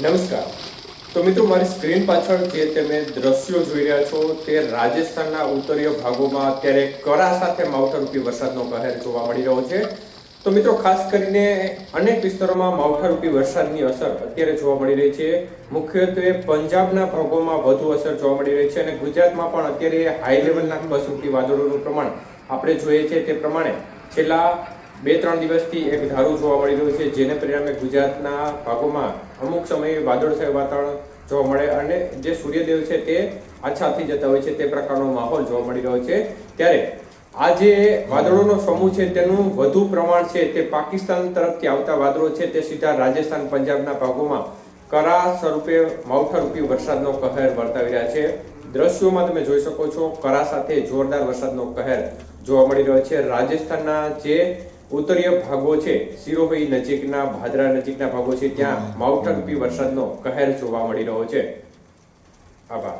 નમસ્કાર. તો મિત્રો, મારી સ્ક્રીન પાછળ જે તમે દ્રશ્યો જોઈ રહ્યા છો, તે રાજસ્થાનના ઉત્તરીય ભાગોમાં અત્યારે કરા સાથે માવઠારૂપી વરસાદનો કહેર જોવા મળી રહ્યો છે. તો મિત્રો, ખાસ કરીને અનેક વિસ્તારોમાં માવઠારૂપી વરસાદની અસર અત્યારે જોવા મળી રહી છે. મુખ્યત્વે પંજાબના ભાગોમાં વધુ અસર જોવા મળી રહી છે અને ગુજરાતમાં પણ અત્યારે હાઈ લેવલના બસ કસોટી વાદળોનું પ્રમાણ આપણે જોઈએ છે તે પ્રમાણે છેલ્લા બે ત્રણ દિવસથી એક ધારું જોવા મળી રહ્યું છે, જેને પરિણામે ગુજરાતના ભાગોમાં અમુક સમયે વાદળછાયું વાતાવરણ જોવા મળે અને જે સૂર્યદેવ છે તે આછા થઈ જતા હોય છે, તે પ્રકારનો માહોલ જોવા મળી રહ્યો છે. ત્યારે આ જે વાદળોનો સમૂહ છે, તેનું વધુ પ્રમાણ છે તે પાકિસ્તાન તરફથી આવતા વાદળો છે, તે સીધા રાજસ્થાન, પંજાબના ભાગોમાં કરા સ્વરૂપે માવઠારૂપી વરસાદનો કહેર વર્તાવી રહ્યા છે. દ્રશ્યોમાં તમે જોઈ શકો છો કરા સાથે જોરદાર વરસાદનો કહેર જોવા મળી રહ્યો છે. રાજસ્થાનના જે ઉત્તરીય ભાગો છે સિરોહી નજીકના ભાદરા નજીકના ભાગો છે ત્યાં માવઠારૂપી વરસાદનો કહેર જોવા મળી રહ્યો છે. આભાર.